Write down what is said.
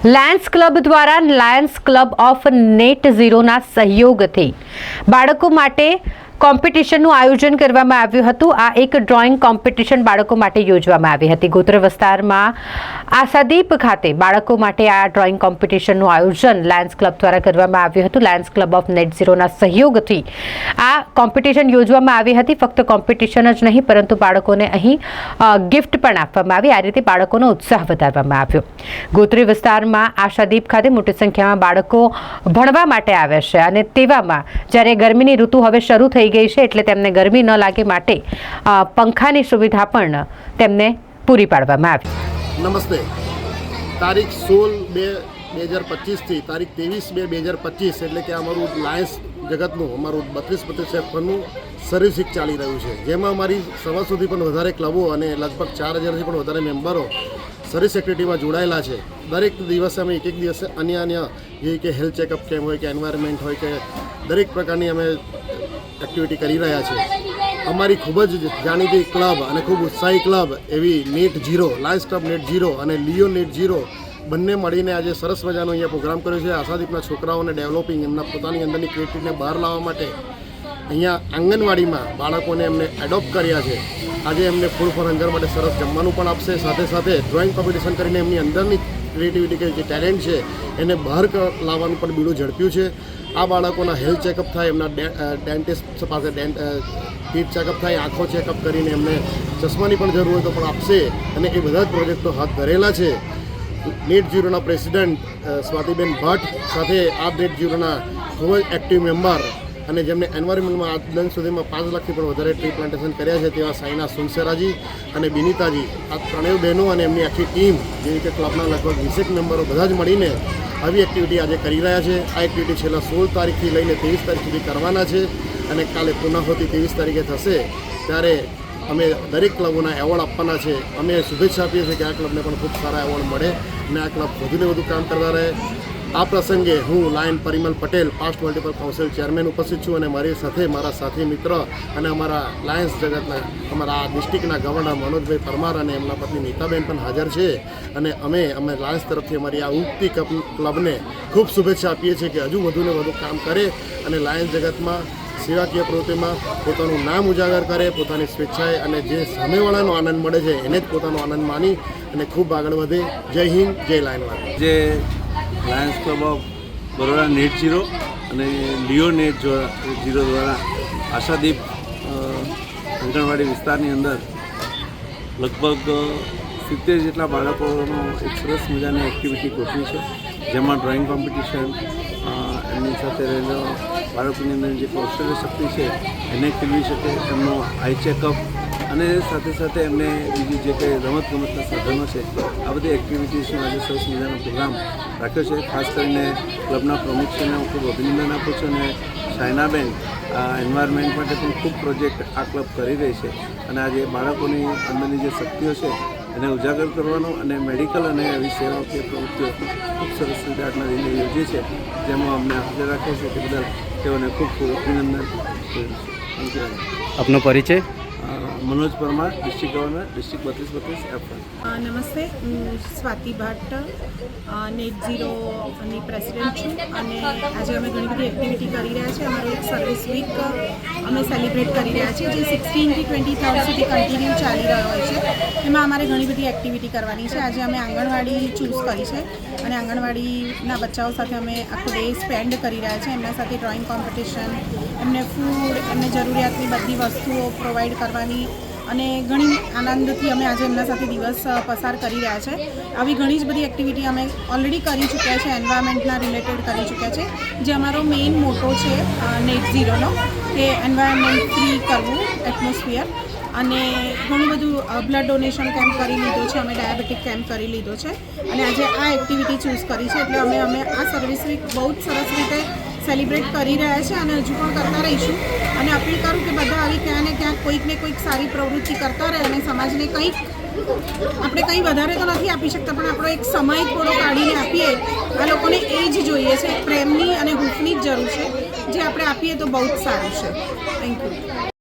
Lions club દ્વારા Lions club of net ઝીરોના સહયોગથી બાળકો માટે કોમ્પિટિશનનું આયોજન કરવામાં આવ્યું હતું. આ એક ડ્રોઈંગ કોમ્પિટિશન બાળકો માટે યોજવામાં આવી હતી. ગોત્ર વિસ્તારમાં આશાદીપ ખાતે બાળકો માટે આ ડ્રોઈંગ કોમ્પિટિશનનું આયોજન લાયન્સ ક્લબ દ્વારા કરવામાં આવ્યું હતું. લાયન્સ ક્લબ ઓફ નેટ ઝીરોના સહયોગથી આ કોમ્પિટિશન યોજવામાં આવી હતી. ફક્ત કોમ્પિટિશન જ નહીં, પરંતુ બાળકોને અહીં ગિફ્ટ પણ આપવામાં આવી. આ રીતે બાળકોનો ઉત્સાહ વધારવામાં આવ્યો. ગોત્રી વિસ્તારમાં આશાદીપ ખાતે મોટી સંખ્યામાં બાળકો ભણવા માટે આવે છે અને તેવામાં જ્યારે ગરમીની ઋતુ હવે શરૂ થઈ ગઈ છે એટલે તેમને ગરમી ન લાગે માટે પંખાની સુવિધા પણ તેમને પૂરી પાડવામાં આવી. નમસ્તે. તારીખ સોળ બે બે હજાર પચીસથી તારીખ ત્રેવીસ બે બે હજાર પચીસ એટલે કે અમારું લાયન્સ જગતનું, અમારું બત્રીસ બત્રીસ એફનું સર્વિસ ચાલી રહ્યું છે. જેમાં અમારી સવા સુધી પણ વધારે ક્લબો અને લગભગ ચાર હજારથી પણ વધારે મેમ્બરો સર્વિસ એક્ટિવિટીમાં જોડાયેલા છે. દરેક દિવસે અમે એક એક દિવસે અન્ય અન્ય જેવી કે હેલ્થ ચેકઅપ કેમ્પ હોય કે એન્વાયરમેન્ટ હોય કે દરેક પ્રકારની અમે એક્ટિવિટી કરી રહ્યા છે. અમારી ખૂબ જ જાણીતી ક્લબ અને ખૂબ ઉત્સાહી ક્લબ એવી net zero lions club net zero અને લિયો નેટ ઝીરો બંને મળીને આજે સરસ મજાનો અહીંયા પ્રોગ્રામ કર્યો છે. આશાદીપના છોકરાઓને ડેવલપિંગ એમના પોતાની અંદરની ક્રિએટિવને બહાર લાવવા માટે અહીંયા આંગણવાડીમાં બાળકોને એમને એડોપ્ટ કર્યા છે. આજે એમને ફૂડ ફોર હંગર માટે સરસ જમવાનું પણ આપશે. સાથે સાથે ડ્રોઈંગ કોમ્પિટિશન કરીને એમની અંદરની ક્રિએટિવિટી કે જે ટેલેન્ટ છે એને બહાર લાવવાનું પણ બીડું ઝડપ્યું છે. આ બાળકોના હેલ્થ ચેકઅપ થાય, એમના ડેન્ટિસ્ટ પાસે ટીથ ચેકઅપ થાય, આંખો ચેકઅપ કરીને એમને ચશ્માની પણ જરૂર હોય તો પણ આપશે અને એ બધા જ પ્રોજેક્ટો હાથ ધરેલા છે. નેટ ઝીરોના પ્રેસિડેન્ટ સ્વાતિબેન ભટ્ટ સાથે આ નેટ ઝીરોના ખૂબ જ એક્ટિવ મેમ્બર અને જેમને એન્વાયરમેન્ટમાં આજ દિન સુધીમાં પાંચ લાખથી પણ વધારે ટ્રી પ્લાન્ટેશન કર્યા છે તેવા સાઈના સુનસેરાજી અને બિનિતાજી. આ ત્રણેય બહેનો અને એમની આખી ટીમ જેવી કે ક્લબના લગભગ વીસેક મેમ્બરો બધા જ મળીને આવી એક્ટિવિટી આજે કરી રહ્યા છે. આ એક્ટિવિટી છેલ્લા સોળ તારીખથી લઈને ત્રેવીસ તારીખ સુધી કરવાના છે અને કાલે પુનઃહોતી ત્રેવીસ તારીખે થશે. ત્યારે અમે દરેક ક્લબોના એવોર્ડ આપવાના છે. અમે શુભેચ્છા આપીએ છીએ કે આ ક્લબને પણ ખૂબ સારા એવોર્ડ મળે અને આ ક્લબ વધુને વધુ કામ કરતા રહે. આ પ્રસંગે હું lion Parimal Patel past multiple council chairman ઉપસ્થિત છું અને મારી સાથે મારા સાથી મિત્ર અને અમારા લાયન્સ જગતના, અમારા ડિસ્ટ્રિક્ટના ગવર્નર મનોજભાઈ પરમાર અને એમના પત્ની નીતાબેન પણ હાજર છે. અને અમે અમે લાયન્સ તરફથી અમારી આ ઉગતી કપ- ક્લબને ખૂબ શુભેચ્છા આપીએ છીએ કે હજુ વધુને વધુ કામ કરે અને લાયન્સ જગતમાં, સેવાકીય પ્રવૃત્તિમાં પોતાનું નામ ઉજાગર કરે, પોતાની સ્વેચ્છાએ અને જે સામેવાળાનો આનંદ મળે છે, એને જ પોતાનો આનંદ માની અને ખૂબ આગળ વધે. જય હિન્દ, જય લાયનવાદ જે lions club of Baroda net zero અને લિયો નેટ ઝીરો દ્વારા આશાદીપ આંગણવાડી વિસ્તારની અંદર લગભગ સિત્તેર જેટલા બાળકોનો એક સરસ મજાની એક્ટિવિટી ગોઠવી છે. જેમાં ડ્રોઈંગ કોમ્પિટિશન એમની સાથે રહેલો બાળકોની અંદર જે કૌશલ્ય શક્તિ છે એને ખીલવી શકે. એમનો આઈ ચેકઅપ અને સાથે સાથે એમને બીજી જે કંઈ રમતગમતના સાધનો છે, આ બધી એક્ટિવિટીઝનો આજે સરસ મજાનો પ્રોગ્રામ રાખ્યો છે. ખાસ કરીને ક્લબના પ્રમુખશ્રીને હું ખૂબ અભિનંદન આપું છું અને સાયનાબેન એન્વાયરમેન્ટ માટે પણ ખૂબ પ્રોજેક્ટ આ ક્લબ કરી રહી છે. અને આજે બાળકોની અંદરની જે શક્તિઓ છે, એને ઉજાગર કરવાનો અને મેડિકલ અને એવી સેવાકીય પ્રવૃત્તિઓ ખૂબ સરસ રીતે આજના દિને યોજી છે. જેમાં અમને હાજર રાખે છે. તે બદલ તેઓને ખૂબ ખૂબ અભિનંદન. આપનો પરિચય? Manoj Parmar district governor district બત્રીસ બત્રીસ એફ નમસ્તે, હું સ્વાતિ ભટ્ટ નેટ ઝીરોની પ્રેસિડેન્ટ છું અને આજે અમે ઘણી બધી એક્ટિવિટી કરી રહ્યા છીએ. અમારો એક સર્વિસ વીક અમે સેલિબ્રેટ કરી રહ્યા છીએ, જે સિક્સટીનથી ટ્વેન્ટી થર્ડ સુધી કન્ટિન્યુ ચાલી રહ્યો હોય છે. એમાં અમારે ઘણી બધી એક્ટિવિટી કરવાની છે. આજે અમે આંગણવાડી ચૂઝ કરી છે અને આંગણવાડીના બચ્ચાઓ સાથે અમે આખો ડે સ્પેન્ડ કરી રહ્યા છીએ. એમના સાથે ડ્રોઈંગ કોમ્પિટિશન એમને ફૂડ એમને જરૂરિયાતની બધી વસ્તુઓ પ્રોવાઈડ કરવાની અને ઘણી આનંદથી અમે આજે એમના સાથે દિવસ પસાર કરી રહ્યા છે. આવી ઘણી જ બધી એક્ટિવિટી અમે ઓલરેડી કરી ચૂક્યા છે એન્વાયરમેન્ટના રિલેટેડ કરી ચૂક્યા છે. જે અમારો મેઇન મોટો છે નેટ ઝીરોનો કે એન્વાયરમેન્ટ ફ્રી કરવું એટમોસ્ફિયર અને ઘણું બધું બ્લડ ડોનેશન કેમ્પ કરી લીધો છે, અમે ડાયાબિટીક કેમ્પ કરી લીધો છે. અને આજે આ એક્ટિવિટી ચૂઝ કરી છે, એટલે અમે અમે આ સર્વિસ બહુ જ સરસ રીતે સેલિબ્રેટ કરી રહ્યા છે અને હજુ પણ કરતા રહીશું. અને અપીલ કરું કે બધા આવી ક્યાં ને ક્યાંક કોઈક ને કોઈક સારી પ્રવૃત્તિ કરતા રહે અને સમાજને કંઈક, આપણે કંઈ વધારે તો નથી આપી શકતા, પણ આપણો એક સમય થોડો કાઢીને આપીએ. આ લોકોને એ જ જોઈએ છે, પ્રેમની અને હૂંફની જ જરૂર છે. જે આપણે આપીએ તો બહુ જ સારું છે. Thank you